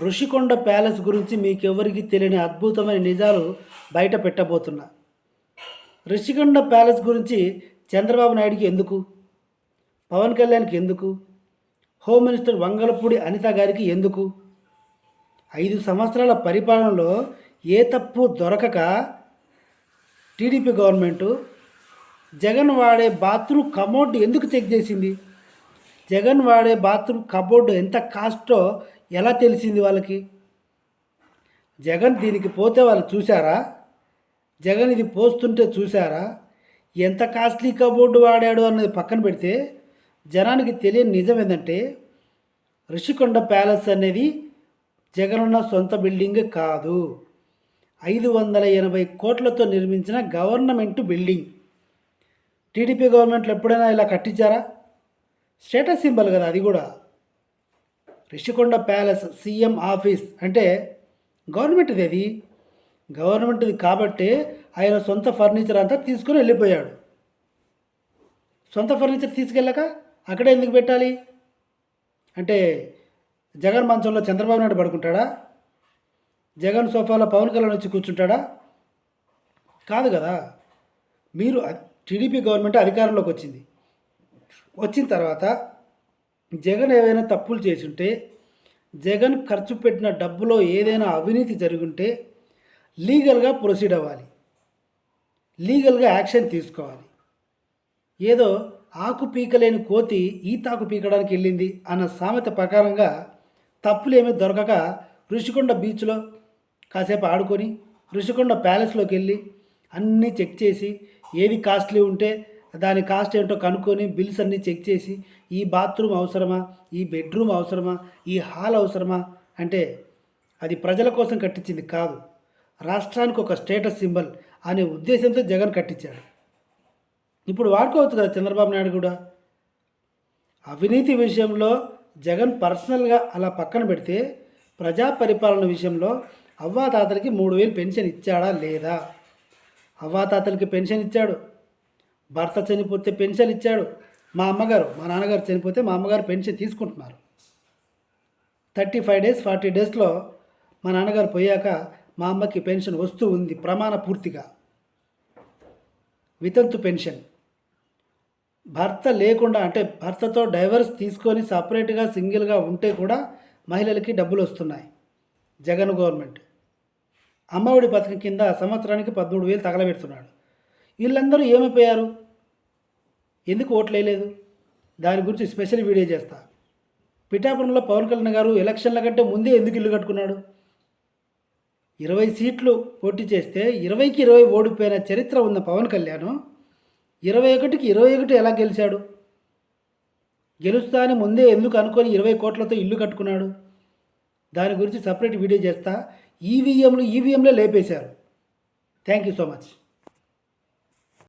Rushikonda palace గురించి మీకెవరికి తెలియని అద్భుతమైన నిజాలు బయట పెట్టబోతున్నా. ఋషికొండ ప్యాలెస్ గురించి చంద్రబాబు నాయుడికి ఎందుకు? పవన్ కళ్యాణ్కి ఎందుకు? హోమ్ మినిస్టర్ వంగలపూడి అనిత గారికి ఎందుకు? ఐదు సంవత్సరాల పరిపాలనలో ఏ తప్పు దొరకక టీడీపీ గవర్నమెంటు జగన్ వాడే బాత్రూమ్ కమోడ్ ఎందుకు చెక్ చేసింది? జగన్ వాడే బాత్రూమ్ కబోర్డ్ ఎంత కాస్టో ఎలా తెలిసింది వాళ్ళకి? జగన్ దీనికి పోతే వాళ్ళు చూసారా జగన్ ఇది పోస్తుంటే చూసారా ఎంత కాస్ట్లీ కబోర్డు వాడాడు అన్నది పక్కన పెడితే జనానికి తెలియని నిజం ఏంటంటే రిషికొండ ప్యాలెస్ అనేది జగన్ ఉన్న సొంత బిల్డింగ్ కాదు. ఐదు వందల ఎనభై కోట్లతో నిర్మించిన గవర్నమెంట్ బిల్డింగ్. టీడీపీ గవర్నమెంట్లో ఎప్పుడైనా ఇలా కట్టించారా? స్టేటస్ సింబల్ కదా అది కూడా. రిషికొండ ప్యాలెస్ సీఎం ఆఫీస్ అంటే గవర్నమెంట్ది అది గవర్నమెంట్ది కాబట్టి ఆయన సొంత ఫర్నిచర్ అంతా తీసుకొని వెళ్ళిపోయాడు. సొంత ఫర్నిచర్ తీసుకెళ్ళాక అక్కడే ఎందుకు పెట్టాలి? అంటే జగన్ మంచంలో చంద్రబాబు నాయుడు పడుకుంటాడా? జగన్ సోఫాలో పవన్ కళ్యాణ్ వచ్చి కూర్చుంటాడా? కాదు కదా. మీరు టీడీపీ గవర్నమెంట్ అధికారంలోకి వచ్చింది. వచ్చిన తర్వాత జగన్ ఏవైనా తప్పులు చేసుంటే జగన్ ఖర్చు పెట్టిన డబ్బులో ఏదైనా అవినీతి జరుగుంటే లీగల్గా ప్రొసీడ్ అవ్వాలి. లీగల్గా యాక్షన్ తీసుకోవాలి. ఏదో ఆకు పీకలేని కోతి ఈతాకు పీకడానికి వెళ్ళింది అన్న సామెత ప్రకారంగా తప్పులేమీ దొరకక ఋషికొండ బీచ్లో కాసేపు ఆడుకొని ఋషికొండ ప్యాలెస్లోకి వెళ్ళి అన్నీ చెక్ చేసి ఏది కాస్ట్లీ ఉంటే దాని కాస్ట్ ఏంటో కనుక్కొని బిల్స్ అన్నీ చెక్ చేసి ఈ బాత్రూమ్ అవసరమా? ఈ బెడ్రూమ్ అవసరమా? ఈ హాల్ అవసరమా? అంటే అది ప్రజల కోసం కట్టించింది కాదు. రాష్ట్రానికి ఒక స్టేటస్ సింబల్ అనే ఉద్దేశంతో జగన్ కట్టించాడు. ఇప్పుడు వాడుకోవచ్చు కదా చంద్రబాబు నాయుడు కూడా. అవినీతి విషయంలో జగన్ పర్సనల్గా అలా పక్కన పెడితే ప్రజా పరిపాలన విషయంలో అవ్వాతాతలకి మూడు వేలు పెన్షన్ ఇచ్చాడా లేదా? అవ్వాతాతలకి పెన్షన్ ఇచ్చాడు. భర్త చనిపోతే పెన్షన్ ఇచ్చాడు మా అమ్మగారు మా నాన్నగారు చనిపోతే మా అమ్మగారు పెన్షన్ తీసుకుంటున్నారు. థర్టీ ఫైవ్ డేస్ ఫార్టీ డేస్లో మా నాన్నగారు పోయాక మా అమ్మకి పెన్షన్ వస్తూ ఉంది ప్రమాణ పూర్తిగా. వితంతు పెన్షన్. భర్త లేకుండా అంటే భర్తతో డైవర్స్ తీసుకొని సపరేట్గా సింగిల్గా ఉంటే కూడా మహిళలకి డబ్బులు వస్తున్నాయి. జగన్ గవర్నమెంట్. అమ్మఒడి పథకం కింద సంవత్సరానికి పదమూడు వేలు తగలబెడుతున్నాడు. వీళ్ళందరూ ఏమైపోయారు? ఎందుకు ఓట్లు వేయలేదు? దాని గురించి స్పెషల్ వీడియో చేస్తా. పిఠాపురంలో పవన్ కళ్యాణ్ గారు ఎలక్షన్ల కంటే ముందే ఎందుకు ఇల్లు కట్టుకున్నాడు? ఇరవై సీట్లు పోటీ చేస్తే ఇరవైకి ఇరవై ఓడిపోయిన చరిత్ర ఉన్న పవన్ కళ్యాణ్ ఇరవై ఒకటికి ఇరవై ఒకటి ఎలా గెలిచాడు? గెలుస్తా అని ముందే ఎందుకు అనుకొని ఇరవై కోట్లతో ఇల్లు కట్టుకున్నాడు? దాని గురించి సపరేట్ వీడియో చేస్తా. ఈవీఎంలు ఈవీఎంలే లేపేశారు. Thank you so much